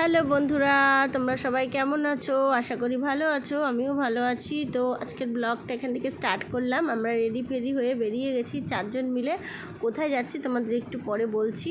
Hello বন্ধুরা, তোমরা সবাই কেমন আছো? আশা করি ভালো আছো, আমিও ভালো আছি। তো আজকের ব্লগটা এখান থেকে স্টার্ট করলাম। আমরা রেডি ফেডি হয়ে বেরিয়ে গেছি চারজন মিলে। কোথায় যাচ্ছি তোমাদের একটু পরে বলছি।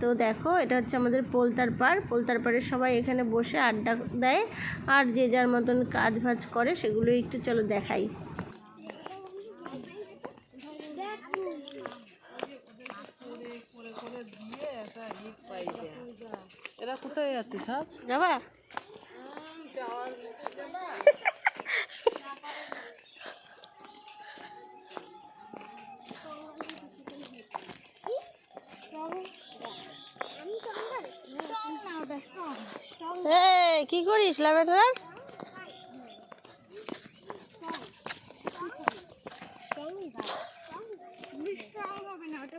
তো দেখো, এটা হচ্ছে আমাদের পোলতার পাড়। পোলতার পাড়ের সবাই এখানে বসে আড্ডা দেয় আর যে যার মতন কাজ ভাজ করে সেগুলো একটু চলো দেখাই এরা কোথায় যাচ্ছে সব যাবা? এই, কি করিস ল্যাভেন্ডার? ওটা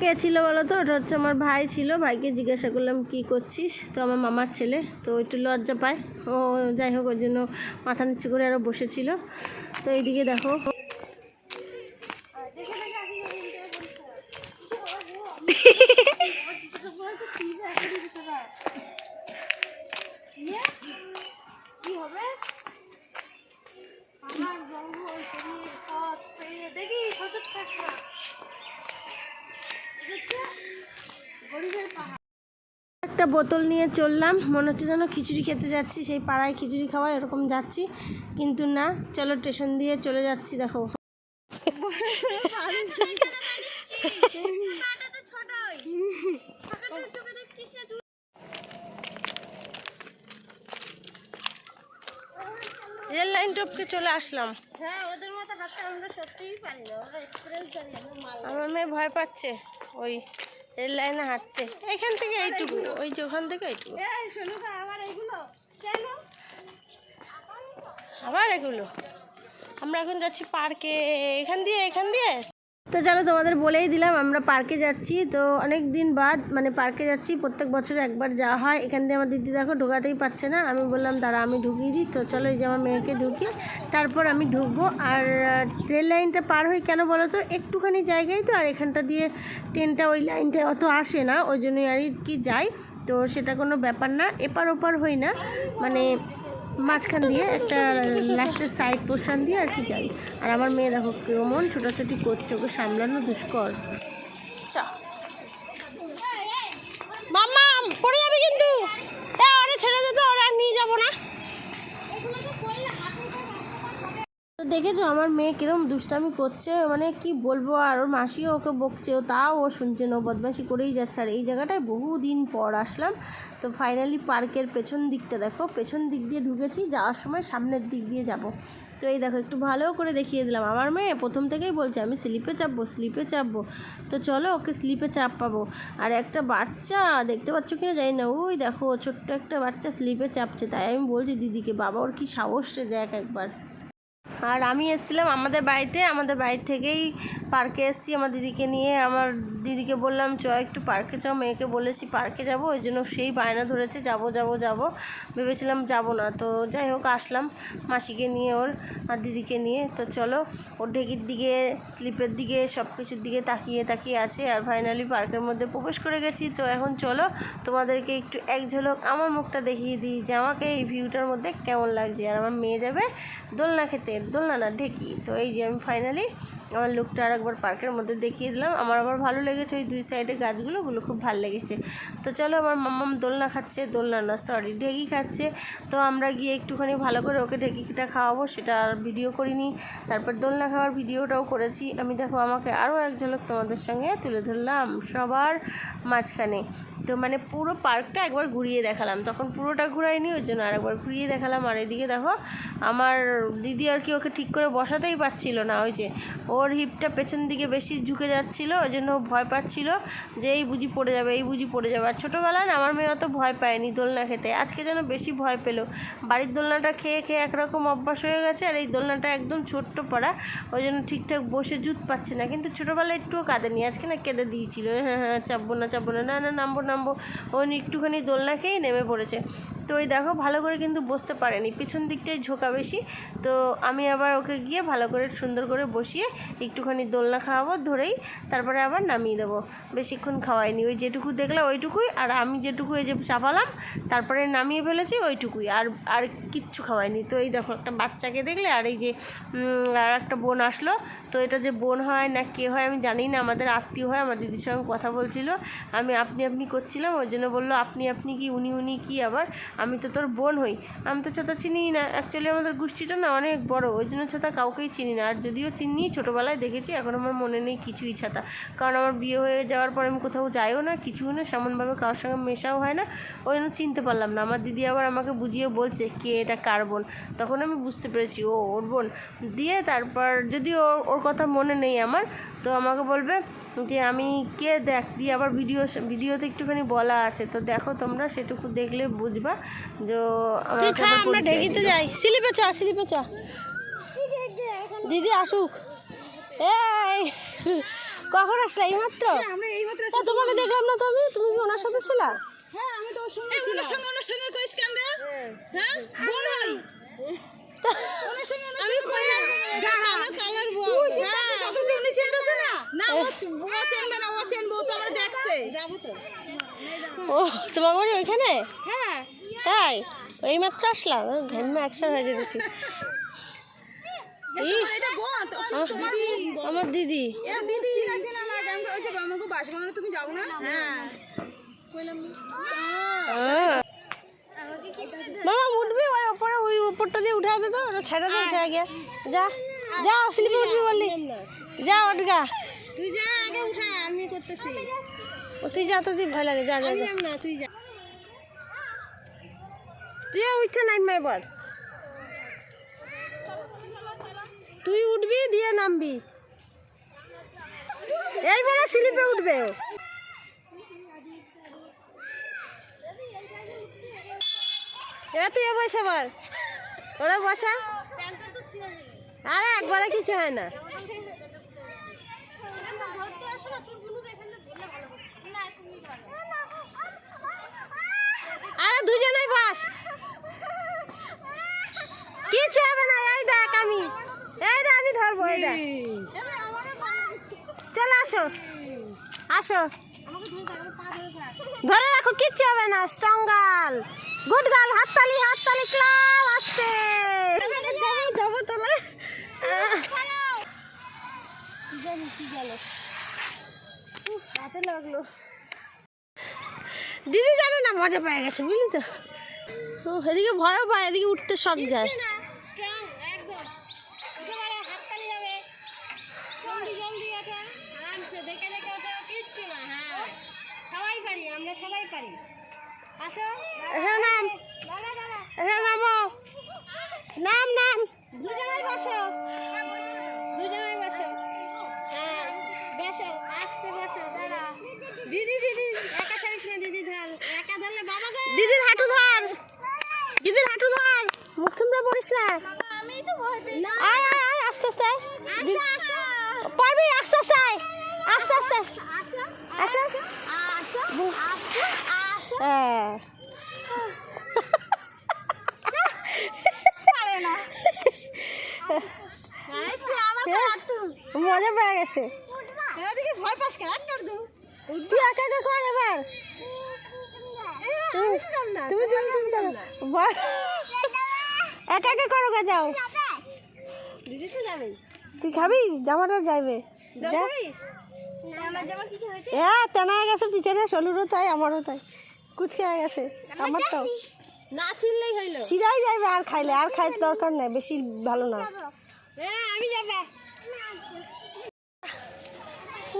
কে ছিল বলো তো? ওটা হচ্ছে আমার ভাই ছিল। ভাইকে জিজ্ঞাসা করলাম, কি করছিস? তো আমার মামার ছেলে, তো একটু লজ্জা পায়। ও যাই হোক ওই জন্য মাথা নিচু করে আরও বসেছিল। তো এইদিকে দেখি। একটা বোতল নিয়ে চললাম। মনে হচ্ছে যেন খিচুড়ি খেতে যাচ্ছি। সেই পাড়ায় খিচুড়ি খাওয়া এরকম যাচ্ছি। কিন্তু না চলো স্টেশন দিয়ে চলে যাচ্ছি দেখো। রেল লাইন টপকে চলে আসলাম। হ্যাঁ ওদের মতো হাঁটতে আমরা সত্যিই পারি না। ওরা এক্সপিরিয়েন্স জানি আমরা মাল আমার মেয়ে ভয় পাচ্ছে। ওই রেল লাইনে হাঁটতে। এখান থেকে এইটুকু। ওই যে ওখান থেকে এইটুকু। এই আবার এগুলো? আমরা এখন যাচ্ছি পার্কে। এখান দিয়ে এখান দিয়ে? তো চলো তোমাদের বলেই দিলাম, আমরা পার্কে যাচ্ছি। তো অনেক দিন বাদ মানে পার্কে যাচ্ছি, প্রত্যেক বছর একবার যাওয়া হয়। এখান দিয়ে আমার দিদি দেখো ঢোকাতেই পারছে না। আমি বললাম, দাঁড়া, আমি ঢুকিয়ে দিই। তো চলো এই যে আমার মেয়েকে ঢুকি। তারপর আমি ঢুকবো। আর ট্রেন লাইনটা পার হই কেন বলো তো একটুখানি জায়গায় তো, আর এখানটা দিয়ে ট্রেনটা ওই লাইনটা অত আসে না। ওই জন্যই আর কি যাই। তো সেটা কোনো ব্যাপার না। এপার ওপার হই না। মানে মাঝখান দিয়ে একটা লাস্টের সাইড পোর্শন দিয়ে আর কি যাই। আর আমার মেয়ে দেখো কেমন ছোটাছুটি করছে, ওকে সামলানো দুষ্কর। চ। মাম্মা পড়ে যাবে কিন্তু। ছেড়ে দে তো, ওরা নিয়ে যাব না। তো দেখেছ আমার মেয়ে কিরম দুষ্টামি করছে? মানে কি বলব আর, ওর মাসিও ওকে বকছে, ও তাও ও শুনছে না, ও বদমাশি করেই যাচ্ছে। আর এই জায়গাটায় বহুদিন পর আসলাম, তো ফাইনালি পার্কের পেছন দিকটা দেখো, পেছন দিক দিয়ে ঢুকেছি, যাওয়ার সময় সামনের দিক দিয়ে যাব। তো এই দেখো, একটু ভালো করে দেখিয়ে দিলাম। আমার মেয়ে প্রথম থেকেই বলছে, আমি স্লিপে চাপবো স্লিপে চাপবো। তো চলো ওকে স্লিপে চাপ পাবো আর একটা বাচ্চা, দেখতে পাচ্ছ কিনা জানি না, ওই দেখো, ছোট্ট একটা বাচ্চা স্লিপে চাপছে। তাই আমি বলছি, দিদিকে, বাবা, ওর কি সাহস রে দেখ একবার। আর আমি এসেছিলাম আমাদের বাড়িতে, আমাদের বাড়ি থেকেই পার্কে এসেছি। আমার দিদিকে নিয়ে আমার দিদিকে বললাম, চ, একটু পার্কে যাও। মেয়েকে বলেছি, পার্কে যাব, ওই জন্য সেই বায়না ধরেছে, যাব যাব যাব। ভেবেছিলাম যাব না, তো যাই হোক, আসলাম মাসিকে নিয়ে ওর আর দিদিকে নিয়ে। তো চলো, ওর ঢেকির দিকে, স্লিপের দিকে সব কিছুর দিকে তাকিয়ে তাকিয়ে আছে আর ফাইনালি পার্কের মধ্যে প্রবেশ করে গেছি। তো এখন চলো, তোমাদেরকে একটু এক ঝলক আমার মুখটা দেখিয়ে দিই যে আমাকে এই ভিউটার মধ্যে কেমন লাগছে। আর আমার মেয়ে যাবে দোলনা খেতে। দোলনা না ঢেকি। তো এই যে আমি ফাইনালি আমার লুকটা আর একবার পার্কের মধ্যে দেখিয়ে দিলাম। আমার আবার ভালো লেগেছে ওই দুই সাইডে গাছগুলো, ওগুলো খুব ভালো লেগেছে। তো চলো, আমার মাম্মাম দোলনা খাচ্ছে, দোলনা না সরি ঢেকি খাচ্ছে। তো আমরা গিয়ে একটুখানি ভালো করে ওকে ঢেকিটা খাওয়াবো, সেটা আর ভিডিও করিনি। তারপর দোলনা খাওয়ার ভিডিওটাও করেছি। আমি দেখো, আমাকে আরও এক ঝলক তোমাদের সঙ্গে তুলে ধরলাম সবার মাঝখানে। তো মানে পুরো পার্কটা একবার ঘুরিয়ে দেখালাম। তখন পুরোটা ঘুরাইনি, ওই জন্য আর একবার ঘুরিয়ে দেখালাম। আর এদিকে দেখো, আমার দিদি আর কি ওকে ঠিক করে বসাতেই পারছিল না। ওই যে ওর হিপটা পেছন দিকে বেশি ঝুঁকে যাচ্ছিল, ওই জন্য ভয় পাচ্ছিল যে এই বুঝি পড়ে যাবে, এই বুঝি পড়ে যাবে। আর ছোটোবেলায় না আমার মেয়ে অত ভয় পায়নি দোলনা খেতে, আজকে যেন বেশি ভয় পেল। বাড়ির দোলনাটা খেয়ে খেয়ে একরকম অভ্যাস হয়ে গেছে আর এই দোলনাটা একদম ছোট্ট পড়া, ওই জন্য ঠিকঠাক বসে জুত পাচ্ছে না। কিন্তু ছোটোবেলায় একটুও কাঁদেনি, আজকে না কেঁদে দিয়েছিল। হ্যাঁ হ্যাঁ চাপবো না চাপবো না না না, নামবো নামবো। ও একটুখানি দোলনা খেয়েই নেমে পড়েছে। তো ওই দেখো, ভালো করে কিন্তু বসতে পারেনি। পিছন দিকটাই ঝোঁকা বেশি। তো আমি আবার ওকে গিয়ে ভালো করে, সুন্দর করে বসিয়ে একটুখানি দোলনা খাওয়াবো, ধরেই তারপরে আবার নামিয়ে দেবো। বেশিক্ষণ খাওয়াইনি। ওই যেটুকু দেখলাম ওইটুকুই, আর আমি যেটুকু এই যে চাপালাম, তারপরে নামিয়ে ফেলেছি ওইটুকুই। আর আর কিচ্ছু খাওয়াইনি। তো এই দেখো, একটা বাচ্চাকে দেখলে, আর এই যে আর একটা বোন আসলো। তো এটা যে বোন হয় না কে হয় আমি জানি না। আমাদের আত্মীয় হয়, আমার দিদির সঙ্গে কথা বলছিল। আমি আপনি আপনি করছিলাম, ওই জন্য বলল, আপনি আপনি কি, উনি উনি কি আবার আমি তো তোর বোন হই। আমি তো ছাতা চিনি না। অ্যাকচুয়ালি আমাদের গোষ্ঠীটা না অনেক বড়। ওই জন্য ছাতা কাউকেই চিনি না। আর যদিও চিনি, ছোটোবেলায় দেখেছি, এখন আমার মনে নেই কিছুই ছাতা। কারণ আমার বিয়ে হয়ে যাওয়ার পর আমি কোথাও যাইও না কিছুই না, সেমনভাবে কারোর সঙ্গে মেশাও হয় না। ওই জন্য চিনতে পারলাম না। আমার দিদি আবার আমাকে বুঝিয়ে বলছে, কে এটা কার বোন? তখন আমি বুঝতে পেরেছি, ও ওর বোন। দিয়ে তারপর যদি ওর- ওর কথা মনে নেই আমার, তো আমাকে বলবে যে আমি কে দেখ দিয়ে আবার ভিডিও ভিডিওতে একটুখানি বলা আছে। তো দেখো তোমরা সেটুকু দেখলে বুঝবা যে তুই আমাকে খা আমরা ঢেকিতে যাই। স্লিপে চ স্লিপে চ। দিদি আসুক। এই কখন আসলে এইমাত্র? এই মাত্র তা তোমাকে দেখলাম না তো আমি? তুমি কি ওনার সাথে ছিলা? হ্যাঁ আমি হ্যাঁ কালার বোন হ্যাঁ ও চিন- ও চিনবে না ও চিনবে ও তো আমরা দেখছে। যাব তো। ও তোমার বাড়ি ওইখানে? হ্যাঁ। তাই? এইমাত্র আসলাম ঘেমে একসাথে হয়ে যেতেছি। আমার দিদি। দিদি। তুমি যাও না? হ্যাঁ। মামা উঠবি? ওই ওপরে ওই উপরটা দিয়ে উঠে দে তো ওটা ছেড়ে দে উঠে গিয়ে। যা যা স্লিপে উঠবি বললি। যা উঠগা তুই যা আগে উঠা আমি করতেছি। ও তুই যা তো তুই ভয় লাগে যা যা। না তুই যা। তুই উঠে নামবে এবার। তুই উঠবি দিয়ে নামবি। এইবারে স্লিপে উঠবে ও। এবার তুই বস আবার। ওরা বসা। আরে একবারে কিছু হয় না আরে দুজনেই বাস। কিছু হবে না, এই দেখ আমি। এই দেখ, আমি ধরবো, এই দেখ। চলে, আসো। আসো। ধরে রাখো, কিচ্ছু হবে না স্ট্রং গার্ল গুড গার্ল হাততালি হাততালি ক্লাব আসতে যাব তোলে হাতে লাগল। দিদি জানে না মজা পেয়ে গেছে বুঝলি তো? ও এদিকে ভয়ও পায় এদিকে উঠতে শখ যায়। স্ট্রং একদম। একেবারে হাততালি পারবি? আস্তে আস্তে আয়। আস্তে আস্তে আসো আসো আসো। আসো আসো হ্যাঁ। মজা পেয়ে গেছে। তুই একা একা কর এবার। তুমি করো একা একা করো গে যাও। দিদি তো যাবে তুই খাবি? জামাটা যাইবে। আমার হ্যাঁ তেনা গেছে পিছনে সলুরও তাই আমারও তাই। কুচকে গেছে আমারটাও না ছিললেই হইল। ছিঁড়াই যাবে আর খাইলে আর খাইতে দরকার নাই বেশি ভালো না। হ্যাঁ আমি যাবে।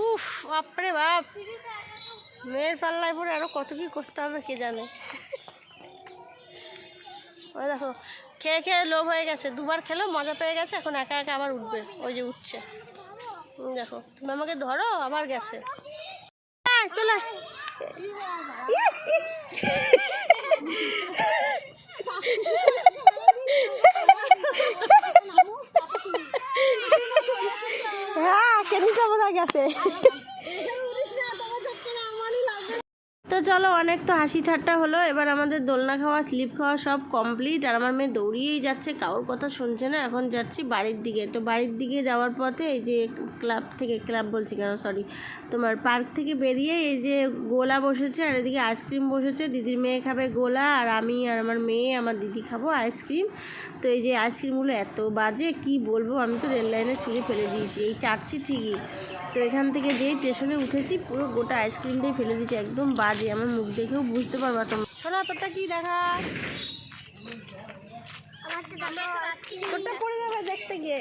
উফ বাপরে বাপ। মেয়ের পাল্লায় পরে আরও কত কি করতে হবে কে জানে। ওই দেখো, খেয়ে খেয়ে লোভ হয়ে গেছে। দুবার খেলো, মজা পেয়ে গেছে, এখন একা একা আবার উঠবে, ওই যে উঠছে। দেখো, তুমি আমাকে ধরো, আবার গেছে। চলে হ্যাঁ কেনিটা মনে হয় গেছে তো চলো, অনেক তো হাসি ঠাট্টা হলো। এবার আমাদের দোলনা খাওয়া স্লিপ খাওয়া সব কমপ্লিট আর আমার মেয়ে দৌড়িয়েই যাচ্ছে, কারোর কথা শুনছে না। এখন যাচ্ছি বাড়ির দিকে। তো বাড়ির দিকে যাওয়ার পথে এই যে ক্লাব থেকে ক্লাব বলছি কেন সরি তোমার পার্ক থেকে বেরিয়ে এই যে গোলা বসেছে, আর এদিকে আইসক্রিম বসেছে। দিদির মেয়ে খাবে গোলা, আর আমি আর আমার মেয়ে, আমার দিদি খাব আইসক্রিম তো এই যে আইসক্রিমগুলো এত বাজে, কি বলব? আমি তো রেল লাইনে ছুঁড়ে ফেলে দিয়েছি। এই চাটছি ঠিকই। তো এখান থেকে যেই স্টেশনে উঠেছি, পুরো গোটা আইসক্রিমটাই ফেলে দিয়েছি। একদম বাজে। আমার মুখ দেখেও বুঝতে পারবা তোমরা। শোনা তোরটা কি দেখা? তোরটা পড়ে যাবে দেখতে গিয়ে।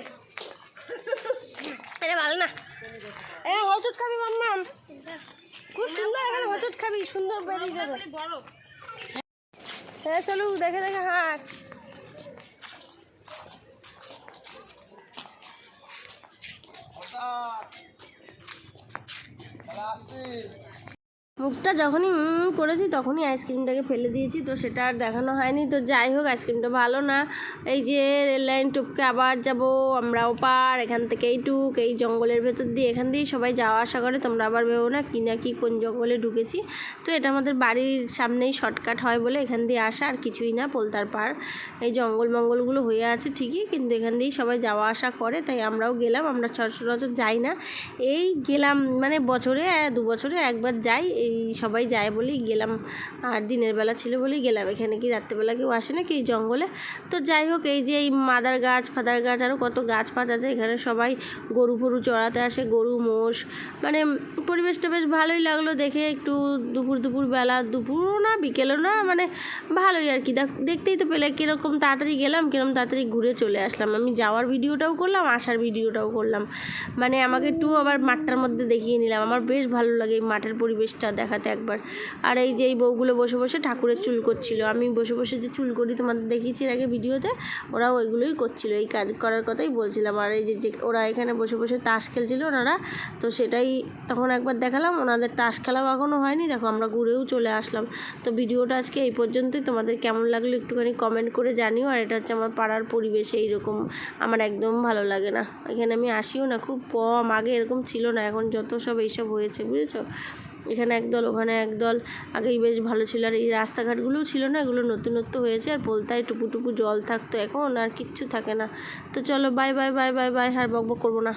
এটা ভালো না। এ খাবি মাম্মাম। খুব সুন্দর এখানে খাবি সুন্দর বেরিয়ে যাবে। হ্যাঁ চলু দেখে দেখে হাঁক মুখটা যখনই করেছি তখনই আইসক্রিমটাকে ফেলে দিয়েছি। তো সেটা আর দেখানো হয়নি। তো যাই হোক, আইসক্রিমটা ভালো না। এই যে রেল লাইন টুপকে আবার যাব আমরা ওপার এখান থেকে এইটুক এই জঙ্গলের ভেতর দিয়ে এখান দিয়েই সবাই যাওয়া আসা করে। তোমরা আবার ভেবো না কি না কি কোন জঙ্গলে ঢুকেছি। তো এটা আমাদের বাড়ির সামনেই শর্টকাট হয় বলে এখান দিয়ে আসা আর কিছুই না। পোলতার পার এই জঙ্গল মঙ্গলগুলো হয়ে আছে ঠিকই, কিন্তু এখান দিয়েই সবাই যাওয়া আসা করে। তাই আমরাও গেলাম। আমরা সচরাচর যাই না। এই গেলাম মানে বছরে, দু বছরে একবার যাই। এই সবাই যায় বলেই গেলাম। আর দিনের বেলা ছিল বলেই গেলাম। এখানে কি রাত্রেবেলা কেউ আসে না কি এই জঙ্গলে? তো যাই হোক, এই যে এই মাদার গাছ, ফাদার গাছ আরও কত গাছ পাছ আছে, এখানে সবাই গরু ফরু চড়াতে আসে, গরু, মোষ। মানে পরিবেশটা বেশ ভালোই লাগল দেখে। একটু দুপুর দুপুর বেলা, দুপুরও না, বিকেলও না মানে ভালোই আর কি। দেখ- দেখতেই তো পেলে কীরকম তাড়াতাড়ি গেলাম, কীরকম তাড়াতাড়ি ঘুরে চলে আসলাম। আমি যাওয়ার ভিডিওটাও করলাম, আসার ভিডিওটাও করলাম। মানে আমাকে একটু আবার মাঠটার মধ্যে দেখিয়ে নিলাম। আমার বেশ ভালো লাগে এই মাঠের পরিবেশটা দেখাতে একবার। আর এই যে এই বউগুলো বসে বসে ঠাকুরের চুল করছিল। আমি বসে বসে যে চুল করি তোমাদের দেখিয়েছি এর আগে ভিডিওতে ওরা ওইগুলোই করছিল। এই কাজ করার কথাই বলছিলাম। আর এই যে যে ওরা এখানে বসে বসে তাস খেলছিল ওনারা, তো সেটাই তখন একবার দেখালাম। ওনাদের তাস খেলাও এখনও হয়নি। দেখো আমরা ঘুরেও চলে আসলাম। তো ভিডিওটা আজকে এই পর্যন্তই। তোমাদের কেমন লাগল একটুখানি কমেন্ট করে জানিও। আর এটা হচ্ছে আমার পাড়ার পরিবেশ, এইরকম আমার একদম ভালো লাগে না। এখানে আমি আসিও না। খুব কম। আগে এরকম ছিল না। এখন যত সব এইসব হয়েছে, বুঝেছ? এখানে একদল, ওখানে একদল। আগেই বেশ ভালো ছিল। আর এই রাস্তাঘাটগুলোও ছিল না, এগুলো নতুনত্ব হয়েছে। আর পোলতায় টুপু টুপু জল থাকতো এখন, আর কিচ্ছু থাকে না। তো চলো bye bye bye bye bye হার বক বক করব না।